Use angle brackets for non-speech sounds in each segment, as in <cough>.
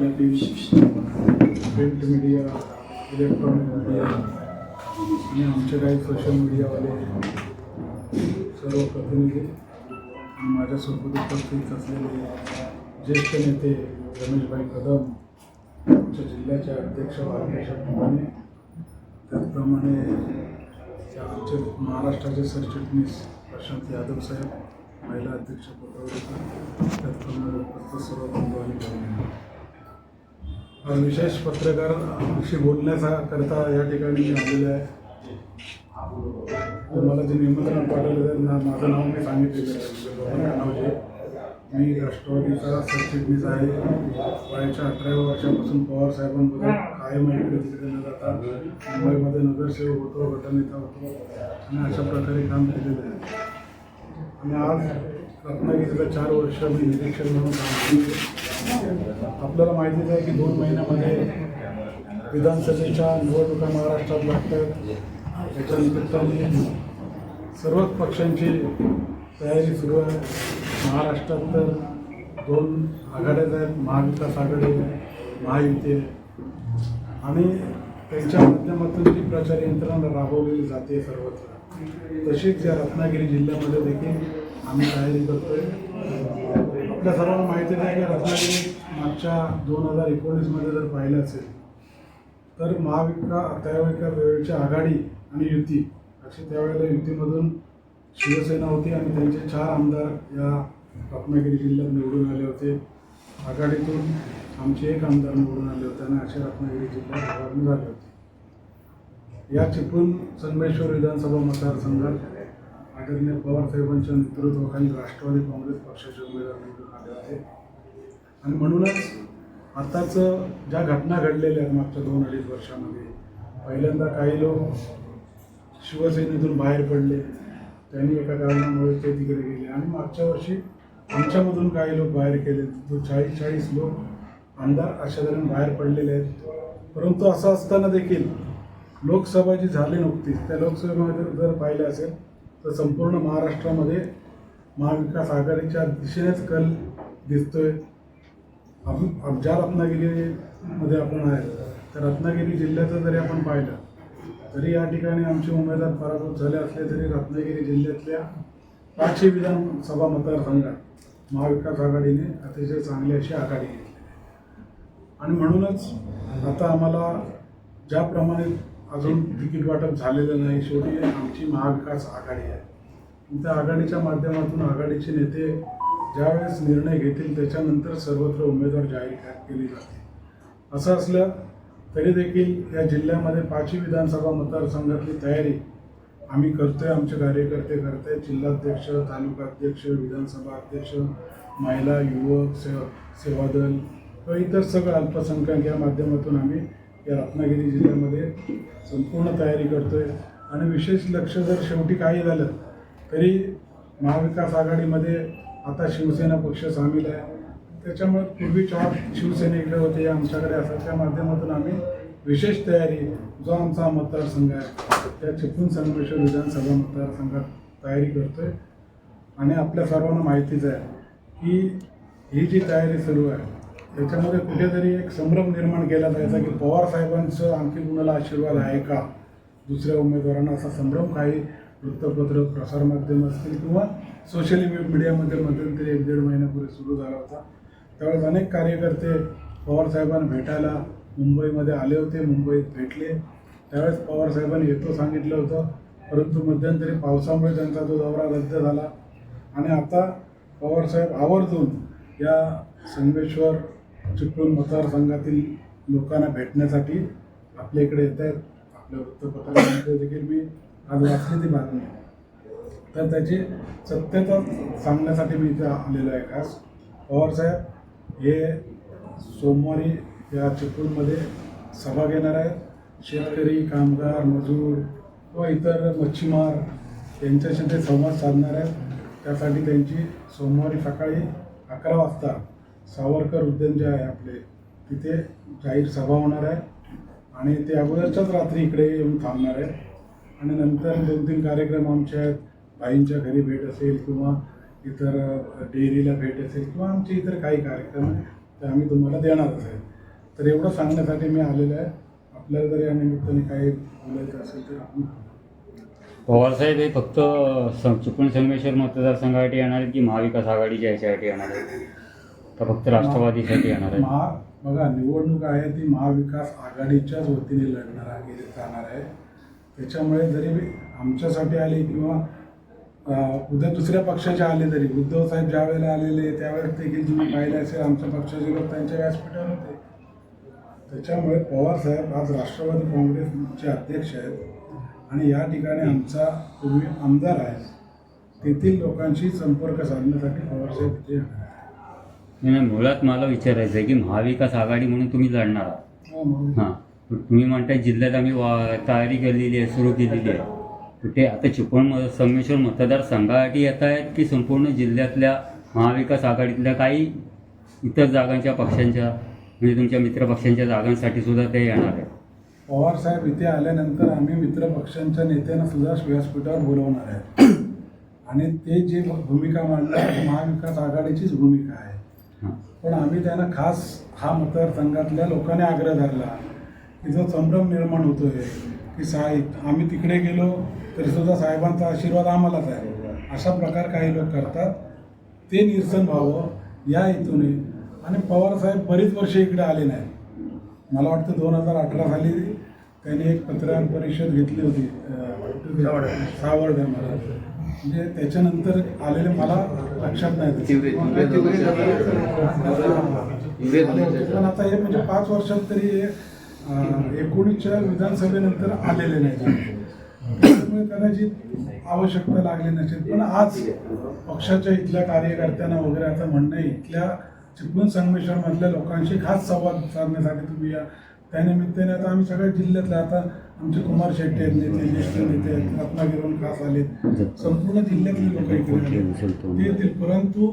शांतराव आहे print media electronic media आणि आमचे काही सोशल मीडियावाले सर्व प्रतिनिधी आणि माझ्यासोबत उपस्थित असलेले ज्येष्ठ नेते रमेशभाई कदम आमच्या जिल्ह्याचे अध्यक्ष बाळासाहेब त्याचप्रमाणे आमचे महाराष्ट्राचे सरचिटणीस प्रशांत यादव साहेब महिला अध्यक्ष पदावर त्याचप्रमाणे उपस्थित सर्व बंधू आणि विशेष पत्रकारांशी बोलण्याकरता या ठिकाणी मी आहे. तुम्हाला जे निमंत्रण पाठवलं त्यांना माझं नाव मी सांगितलेलं आहे. मी राष्ट्रवादीचा सरचिटणीस आहे. वयाच्या अठराव्या वर्षापासून पवार साहेबांबद्दल कायम इकडे न जाता मुंबईमध्ये नगरसेवक होतो गटनेता होतो आणि अशा प्रकारे काम केलेलं आहे. आणि आज रत्नागिरीला चार वर्ष मी निरीक्षण म्हणून काम केले आपल्याला माहितीच आहे की दोन महिन्यामध्ये विधानसभेच्या निवडणुका महाराष्ट्रात लागतात. त्याच्या निमित्ताने सर्वच पक्षांची तयारी सुरू आहे. महाराष्ट्रात तर दोन आघाड्याच आहेत. महाविकास आघाडी महायुती आहे. आणि त्यांच्या माध्यमातून जी प्रचार यंत्रणा राबवलेली जाते सर्वत्र तशीच या रत्नागिरी जिल्ह्यामध्ये देखील आम्ही तयारी करतोय. आपल्या सर्वांना माहिती आहे की रत्नागिरी मागच्या दोन हजार एकोणीसमध्ये जर पाहिलं असेल तर महाविका त्यावेळेच्या वेळेची आघाडी आणि युती अशी त्यावेळेला युतीमधून शिवसेना होती आणि त्यांचे चार आमदार या रत्नागिरी जिल्ह्यात निवडून आले होते. आघाडीतून आमचे एक आमदार निवडून आले होते आणि असे रत्नागिरी जिल्ह्यात निवडणूक झाले होते. या चिपळूण संगमेश्वर विधानसभा मतदारसंघात आदरणीय पवार साहेबांच्या नेतृत्वाखाली राष्ट्रवादी काँग्रेस पक्षाचे उमेदवार निवडून आले आहे आणि म्हणूनच आत्ताच ज्या घटना घडलेल्या आहेत मागच्या दोन अडीच वर्षामध्ये पहिल्यांदा काही लोक शिवसेनेतून बाहेर पडले. त्यांनी एका कारणामुळे ते तिकडे गेले. आणि मागच्या वर्षी आमच्यामधून काही लोक बाहेर केले तो चाळीस चाळीस लोक आमदार अशा दरम्यान बाहेर पडलेले आहेत. परंतु असं असताना देखील लोकसभा जी झाली नुकतीच त्या लोकसभेमध्ये जर पाहिलं असेल तर संपूर्ण महाराष्ट्रामध्ये महाविकास आघाडीच्या दिशेनेच कल दिसतोय. आपण आप- ज्या रत्नागिरीमध्ये आपण आहे तर रत्नागिरी जिल्ह्याचं जरी आपण पाहिलं तरी या ठिकाणी आमचे उमेदवार पराभूत झाले असले तरी रत्नागिरी जिल्ह्यातल्या पाचशे विधानसभा मतदारसंघात महाविकास आघाडीने अतिशय चांगली अशी आघाडी घेतली आणि म्हणूनच आता आम्हाला ज्याप्रमाणे अजून तिकीट वाटप झालेलं नाही. शेवटी आमची महाविकास आघाडी आहे. त्या आघाडीच्या माध्यमातून आघाडीचे नेते ज्यावेळेस निर्णय घेतील त्याच्यानंतर सर्वत्र उमेदवार जाहीर केली जाते. असं असलं तरी देखील या जिल्ह्यामध्ये पाचवी विधानसभा मतदारसंघातली तयारी आम्ही करतोय. आमचे कार्यकर्ते करते जिल्हाध्यक्ष तालुका अध्यक्ष विधानसभा अध्यक्ष महिला युवक सेवा सेवादल किंवा इतर सगळं अल्पसंख्याक या माध्यमातून आम्ही या रत्नागिरी जिल्ह्यामध्ये संपूर्ण तयारी करतो आहे आणि विशेष लक्ष जर शेवटी काही झालं तरी महाविकास आघाडीमध्ये आता शिवसेना पक्ष सामील आहे. त्याच्यामुळे पूर्वी चार शिवसेनेकडे होते आमच्याकडे असतात. त्या माध्यमातून आम्ही विशेष तयारी जो आमचा मतदारसंघ आहे त्या चिपळूण संगमेश्वर विधानसभा मतदारसंघात तयारी करतो आहे आणि आपल्या सर्वांना माहितीच आहे की ही जी तयारी सुरू आहे त्याच्यामध्ये कुठेतरी एक संभ्रम निर्माण केला जायचा की पवार साहेबांचं आणखी कुणाला आशीर्वाद आहे का? दुसऱ्या उमेदवारांना असा संभ्रम काही वृत्तपत्र प्रसारमाध्यम असतील किंवा सोशल मीडियामध्ये मध्यंतरी एक दीड महिन्यापूर्वी सुरू झाला होता. त्यावेळेस अनेक कार्यकर्ते पवारसाहेबांना भेटायला मुंबईमध्ये आले होते मुंबईत भेटले. त्यावेळेस पवार साहेबांनी येतो सांगितलं होतं परंतु मध्यंतरी पावसामुळे त्यांचा तो दौरा रद्द झाला. आणि आता पवारसाहेब आवर्जून या संगमेश्वर चिपळूण मतदारसंघातील लोकांना भेटण्यासाठी आपल्या इकडे येत आहेत. आपल्या वृत्तपत्रामध्ये देखील मी आज वाचली ती बातमी तर त्याची सत्यता सांगण्यासाठी मी इथे आलेलो आहे. खास पवारसाहेब हे सोमवारी या चिपळूणमध्ये सभा घेणार आहेत. शेतकरी कामगार मजूर व इतर मच्छीमार यांच्याशी ते संवाद साधणार आहेत. त्यासाठी त्यांची सोमवारी सकाळी अकरा वाजता सावरकर उद्यान जे आहे आपले तिथे जाहीर सभा होणार आहे आणि ते अगोदरच्याच रात्री इकडे येऊन थांबणार आहे. आणि नंतर दोन तीन कार्यक्रम आमच्या आहेत बाईंच्या घरी भेट असेल किंवा इतर डेअरीला भेट असेल किंवा आमचे इतर काही कार्यक्रम आहे ते आम्ही तुम्हाला देणारच आहे. तर एवढं सांगण्यासाठी मी आलेलो आहे. आपल्याला जर या निमित्ताने काही बोलायचं असेल तर आपण पवारसाहेब हे फक्त सं- चुकून संगमेश्वर मतदारसंघासाठी येणार आहेत की महाविकास आघाडीच्या याच्यासाठी येणार आहेत? तर फक्त राष्ट्रवादीसाठी येणार आहे. महा बघा निवडणूक आहे ती महाविकास आघाडीच्याच वतीने लढणार आहे जाणार आहे. त्याच्यामुळे जरी आमच्यासाठी आले किंवा उद्या दुसऱ्या पक्षाचे आले तरी उद्धव साहेब ज्या वेळेला आलेले त्यावेळेस देखील तुम्ही पाहिले असेल आमच्या पक्षाचे लोक त्यांच्या व्यासपीठावर होते. त्याच्यामुळे पवार साहेब आज राष्ट्रवादी काँग्रेसचे अध्यक्ष आहेत. आणि या ठिकाणी आमचा पूर्वी आमदार आहे तेथील लोकांशी संपर्क साधण्यासाठी पवार साहेब येणार नाही मुळात मला विचारायचं आहे की महाविकास आघाडी म्हणून तुम्ही लढणार आहात. हो, मग. हां. तुम्ही म्हणताय जिल्ह्यात आम्ही वा तयारी केलेली आहे सुरू केलेली आहे. कुठे आता चिपळूण संगमेश्वर मतदारसंघासाठी येत आहेत की संपूर्ण जिल्ह्यातल्या महाविकास आघाडीतल्या काही इतर जागांच्या पक्षांच्या म्हणजे तुमच्या मित्र पक्षांच्या जागांसाठी सुद्धा ते येणार आहे पवार साहेब इथे आल्यानंतर आम्ही मित्र पक्षांच्या नेत्यांना सुद्धा व्यासपीठावर बोलवणार आहे <coughs> आणि ते जे भूमिका मांडणार ती महाविकास आघाडीचीच भूमिका आहे. हां पण आम्ही त्यांना खास हा मतदारसंघातल्या लोकांनी आग्रह धरला की जो संभ्रम निर्माण होतोय की साहेब आम्ही तिकडे गेलो तरी सुद्धा साहेबांचा आशीर्वाद आम्हालाच आहे. अशा प्रकार काही लोक करतात. ते निरसन व्हावं या हेतूने. आणि पवार साहेब बरीच वर्ष इकडे आले नाही मला वाटतं दोन हजार अठरा साली त्यांनी एक पत्रकार परिषद घेतली होती अं, सावर्ड्यामध्ये म्हणजे त्याच्यानंतर आलेले मला लक्षात नाही पण आता हे म्हणजे पाच वर्षात तरी हे, एकोणीसच्या विधानसभेनंतर आलेले नाही त्यामुळे कदाचित आवश्यकता लागली नसेल. पण आज पक्षाच्या इथल्या कार्यकर्त्यांना वगैरे आता म्हणणं इथल्या चिपळूण संगमेश्वर मधल्या लोकांशी खास संवाद साधण्यासाठी तुम्ही या. त्यानिमित्ताने आता आम्ही सगळ्या जिल्ह्यातल्या आता आमचे कुमार शेट्टी आहेत नेते ज्येष्ठ नेते आहेत रत्नागिरीहून खास आलेत. संपूर्ण जिल्ह्यातली लोक इकडे आले. ते येतील. परंतु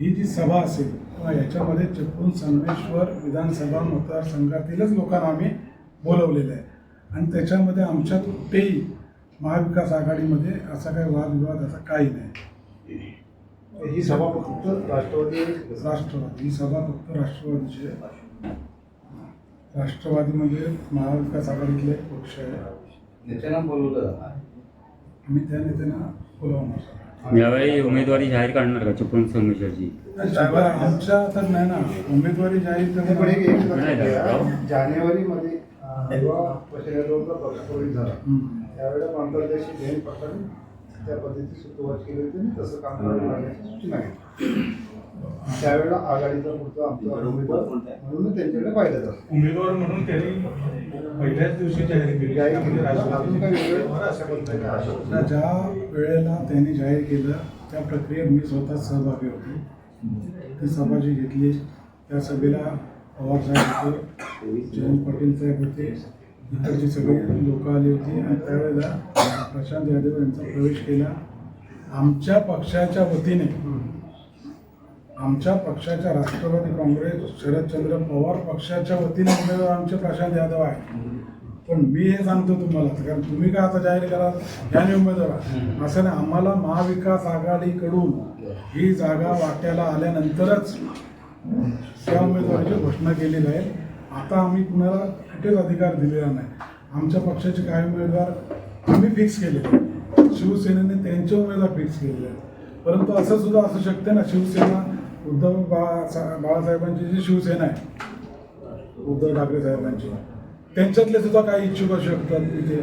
ही जी सभा असेल किंवा याच्यामध्ये चिपळूण संगमेश्वर विधानसभा मतदारसंघातीलच लोकांना आम्ही बोलवलेलं आहे. आणि त्याच्यामध्ये आमच्यात कुठेही महाविकास आघाडीमध्ये असा काही वादविवाद असा काही नाही. ही सभा फक्त राष्ट्रवादी राष्ट्रवादी. ही सभा फक्त राष्ट्रवादीची आहे. राष्ट्रवादीमध्ये महाविकास आघाडीतले पक्ष आहे नेत्यांना बोलवलं आम्ही त्या नेत्यांना बोलवणार. यावेळी उमेदवारी जाहीर करणार का संगमेश्वरची सभा आमच्या तर नाही ना. उमेदवारी जाहीर. जानेवारीमध्ये जेव्हा पक्षाचा पक्षप्रवेश झाला. त्यावेळेला प्रांताध्यक्ष जयंत पाटलांनी त्या पद्धतीची सुरुवात केली होती आणि तसं काम करायला लागण्याची सूचना केली त्यावेळेला आघाडीचा पुढचा आमचा उमेदवार म्हणून त्यांच्याकडे पाहिलं जातं. उमेदवार म्हणून त्यांनी पहिल्याच दिवशी जाहीर केली. जाहीर केली. अजून राष्ट्रवादी काही वेगळं अशा पद्धतीने ज्या वेळेला त्यांनी जाहीर केलं त्या प्रक्रियेत मी स्वतः सहभागी होतो. ती सभा जी घेतली. त्या सभेला पवार साहेब होते जयंत पाटील साहेब होते इकडची सगळी लोक आली होती आणि त्यावेळेला प्रशांत यादव यांचा प्रवेश केला. आमच्या पक्षाच्या वतीने आमच्या पक्षाच्या राष्ट्रवादी काँग्रेस शरदचंद्र पवार पक्षाच्या वतीने उमेदवार आमचे प्रशांत यादव आहे पण मी हे सांगतो तुम्हाला कारण तुम्ही काय आता जाहीर करा याने उमेदवार असं नाही आम्हाला महाविकास आघाडीकडून ही जागा वाट्याला आल्यानंतरच त्या उमेदवाराची घोषणा केली जाईल आता आम्ही कुणाला कुठेच अधिकार दिलेला नाही. आमच्या पक्षाचे काही उमेदवार आम्ही फिक्स केलेले शिवसेनेने त्यांचे उमेदवार फिक्स केलेले आहेत. परंतु असं सुद्धा असू शकते ना शिवसेना उद्धव बाळा बाळासाहेबांची जी शिवसेना आहे उद्धव ठाकरे साहेबांची त्यांच्यातले सुद्धा काही इच्छुक असू शकतात तिथे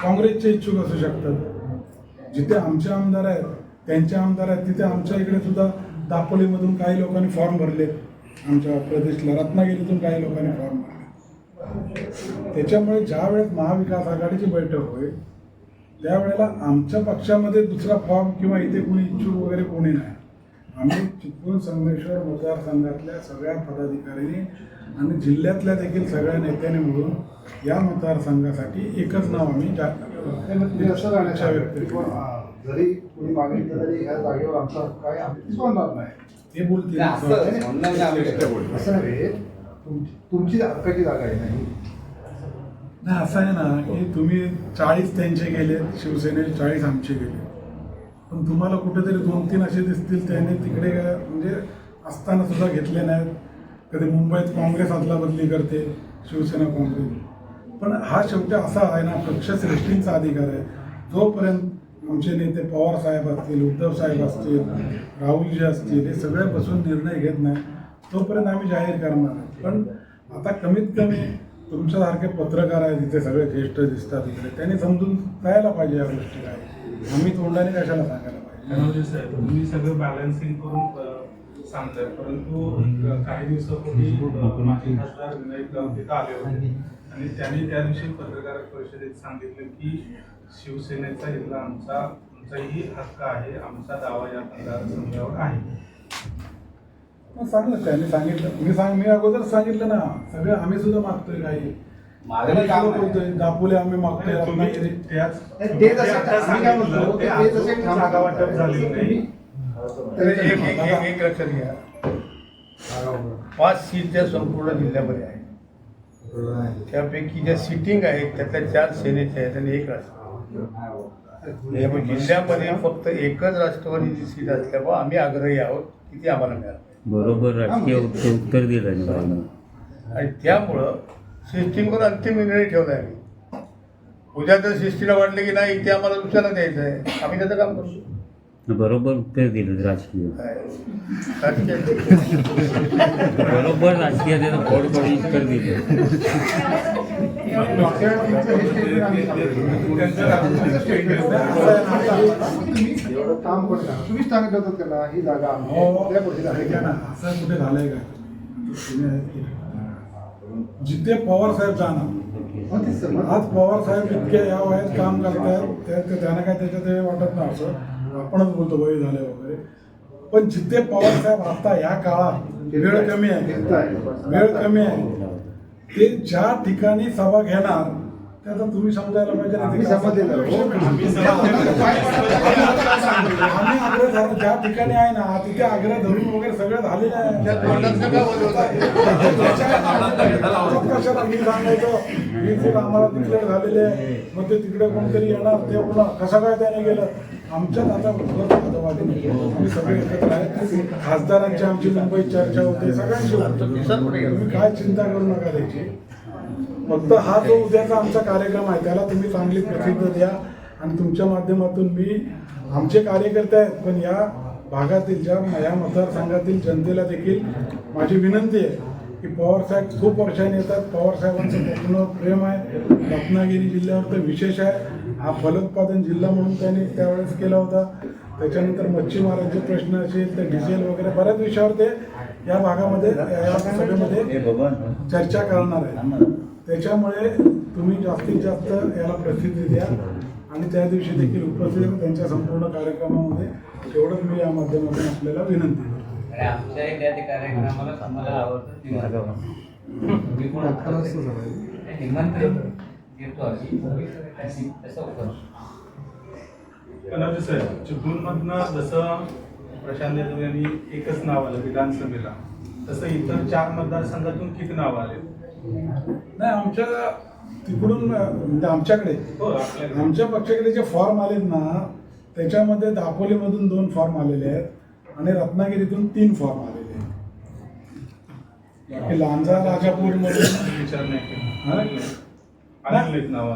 काँग्रेसचे इच्छुक असू शकतात. जिथे आमचे आमदार आहेत त्यांचे आमदार आहेत तिथे आमच्या इकडे सुद्धा दापोलीमधून काही लोकांनी फॉर्म भरले आमच्या प्रदेशला रत्नागिरीतून काही लोकांनी फॉर्म भरले त्याच्यामुळे ज्या वेळेस महाविकास आघाडीची बैठक होईल त्यावेळेला आमच्या पक्षामध्ये दुसरा फॉर्म किंवा इथे कोणी इच्छुक वगैरे कोणी नाही. आम्ही चिपळूण संगमेश्वर मतदारसंघातल्या सगळ्या पदाधिकाऱ्यांनी आणि जिल्ह्यातल्या देखील सगळ्या नेत्यांनी मिळून या मतदारसंघासाठी एकच नाव आम्ही. जरी कोणी मागितलं तरी ह्या जागेवर आमचा आहे आम्ही नाही. ते बोलतील. असं नाही. तुमची तुमची हक्काची जागा आहे नाही नाही असं आहे ना की तुम्ही चाळीस त्यांचे गेले शिवसेनेचे चाळीस आमचे गेले पण तुम्हाला कुठेतरी दोन तीन असे दिसतील त्यांनी तिकडे काय म्हणजे असताना सुद्धा घेतले नाहीत. कधी मुंबईत काँग्रेस अदला बदली करते शिवसेना काँग्रेस. पण हा शेवटी असा आहे ना पक्षश्रेष्ठींचा अधिकार आहे. जोपर्यंत आमचे नेते पवार साहेब असतील उद्धव साहेब असतील राहुलजी असतील हे सगळे बसून निर्णय घेत नाही तोपर्यंत आम्ही जाहीर करणार आहे. पण आता कमीत कमी तुमच्यासारखे पत्रकार आहेत इथे सगळे ज्येष्ठ दिसतात इकडे त्यांनी समजून जायला पाहिजे या गोष्टी काय आम्ही तोंडाने कशाला सांगायला पाहिजे? साहेब तुम्ही सगळं बॅलन्सिंग करून सांगताय. परंतु काही दिवसापूर्वी माजी खासदार विनायक इथं आले होते. आणि त्यांनी त्या दिवशी पत्रकार परिषदेत सांगितलं की शिवसेनेचा इथला आमचा आमचाही हक्क आहे आमचा दावा या मतदारसंघावर आहे. सांगितलं त्यांनी सांगितलं. मी सांग मी अगोदर सांगितलं ना. सगळं आम्ही सुद्धा मागतोय काही. मागणी काम आहे. बोलतोय. दापोले आम्ही मागतोय. आणि तुम्ही रत्नागिरी त्याच ते तुम्ही जसं- आता आम्ही काय म्हणतो, सांगितलं, ते ते जसं अजून ठाम- जागा वाटप झालेलं नाही. तर एक एक एक एक लक्षात घ्या. पाच सीट त्या संपूर्ण जिल्ह्यामध्ये आहे. त्यापैकी ज्या सिटिंग आहेत त्यातल्या चार सेनेच्या आहेत आणि एक राष्ट्रवादी त्यामुळे जिल्ह्यामध्ये फक्त एकच राष्ट्रवादीची सीट असल्यामुळे आम्ही आग्रही आहोत की ती आम्हाला मिळाली. बरोबर राजकीय उत्तर उत्तर दिलं आणि त्यामुळं सिस्टीमवर अंतिम निर्णय ठेवला आहे आम्ही उद्या जर सिस्टीला वाटलं की नाही इथे आम्हाला दुसऱ्याला द्यायचं आहे. आम्ही त्याचं काम करू बरोबर उत्तर दिलं राजकीय. काय राजकीय बरोबर राजकीय त्याचं फोड करून उत्तर दिलं. <laughs> एवढं काम कोण तुम्हीच सांगितलं होतं ही जागा त्या गोष्टी ऐका ना असं कुठे झालंय का जिथे पवार साहेब जाणार मग आज पवार साहेब इतके या वयात काम करतायत त्या- त्यानं त्यांना काय त्याच्यात हे वाटत नाही असं आपणच बोलतो वय झाले वगैरे पण जिथे पवार साहेब आता या काळात वेळ कमी आहे. वेळ कमी आहे ते ज्या ठिकाणी सभा घेणार त्याचा तुम्ही समजायला पाहिजे आम्ही. हो, आम्ही आग्रह ज्या ठिकाणी आहे ना तिथे आग्रह धरून वगैरे सगळं झालेलं आहे. कशाला मी सांगायचं? मी खूप आम्हाला डिक्लेअर झालेले आहे. मग ते तिकडे कोणतरी येणार ते पुन्हा कसं काय त्याने गेलं आमच्यात आता. आम्ही सगळे एकत्र आहेत. खासदारांची आमची मुंबईत चर्चा होते सगळ्यांशी होते. तुम्ही काय चिंता करू नका त्याची. फक्त हा जो उद्याचा आमचा कार्यक्रम आहे त्याला तुम्ही चांगली प्रसिद्ध द्या. आणि तुमच्या माध्यमातून मी आमचे कार्यकर्ते आहेत पण या भागातील ज्या या मतदारसंघातील जनतेला देखील माझी विनंती आहे की पवार साहेब खूप वर्षांनी येतात. पवार साहेबांचं पूर्ण प्रेम आहे. रत्नागिरी जिल्ह्यावर तर विशेष आहे. हा फलोत्पादन जिल्हा म्हणून त्यांनी त्यावेळेस केला होता. त्याच्यानंतर मच्छीमारांचे प्रश्न असेल तर डिझेल वगैरे बऱ्याच विषयावर ते या भागामध्ये या सभेमध्ये चर्चा करणार आहे त्याच्यामुळे तुम्ही जास्तीत जास्त याला प्रसिद्धी द्या. आणि त्या दिवशी देखील उपस्थित त्यांच्या संपूर्ण कार्यक्रमामध्ये एवढंच मी या माध्यमातून आपल्याला विनंती करतो. कार्यक्रमाला आम्हाला आवडतं ती वाजवा. मी पण आता निमंत्रण घेतो आम्ही तसं होतं धनंजय साहेब चिपळूणमधनं जसं प्रशांत जाधव यांनी एकच नाव आलं विधानसभेला तसं इतर चार मतदारसंघातून किती नाव आले? नाही आमच्या तिकडून म्हणजे आमच्याकडे हो आमच्या पक्षाकडे जे फॉर्म आलेत ना त्याच्यामध्ये दापोलीमधून दोन फॉर्म आलेले आहेत आणि रत्नागिरीतून तीन फॉर्म आलेले आहेत. लांजा राजापूरमधून विचार नाही हा? नाव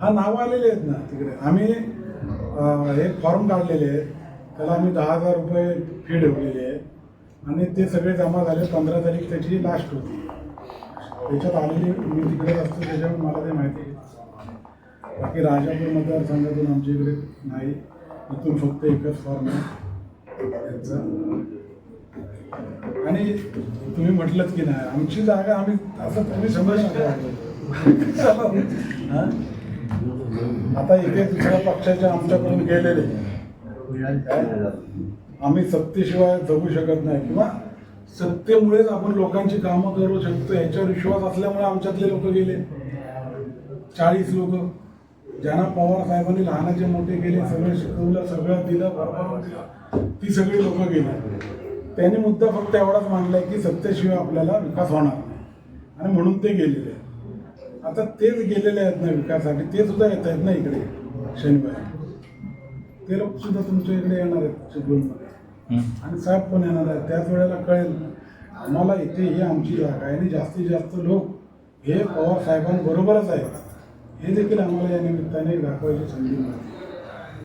हा नावं आलेले आहेत ना तिकडे. आम्ही हे फॉर्म काढलेले आहेत. त्याला आम्ही दहा हजार रुपये फी ठेवलेली आहे. आणि ते सगळे जमा झाले पंधरा तारीख त्याची लास्ट होती. त्याच्यात आलेली मी तिकडे असतो त्याच्यामुळे मला ते माहिती आहे बाकी राजापूर मतदारसंघातून आमच्या इकडे नाही. इथून फक्त एकच फॉर्म आहे. त्यांचा. आणि तुम्ही म्हटलंच की नाही. आमची जागा आम्ही असं तुम्ही शंभर शंभर <laughs> आता इथे दुसऱ्या पक्षाच्या आमच्याकडून गेलेले. आम्ही सत्तेशिवाय जगू शकत नाही किंवा सत्तेमुळेच आपण लोकांची कामं करू शकतो याच्यावर विश्वास असल्यामुळे आमच्यातले लोक गेले. चाळीस लोक. ज्यांना पवार साहेबांनी लहानाचे मोठे केले सगळं शिकवलं सगळं दिलं भरभरून दिलं ती सगळी लोक गेली. त्यांनी मुद्दा फक्त एवढाच मांडलाय की सत्तेशिवाय आपल्याला विकास होणार नाही. आणि म्हणून ते गेलेले आहेत. आता तेच गेलेले आहेत ना विकासासाठी ते सुद्धा येत आहेत ना इकडे शनिवारी. ते लोक सुद्धा तुमच्या इकडे येणार आहेत चिपळूणमध्ये. आणि साहेब पण येणार आहेत. त्याच वेळेला कळेल आम्हाला इथे ही आमची जागा आहे. आणि जास्तीत जास्त लोक हे पवार साहेबांबरोबरच आहेत. हे देखील आम्हाला या निमित्ताने दाखवायची संधी मिळते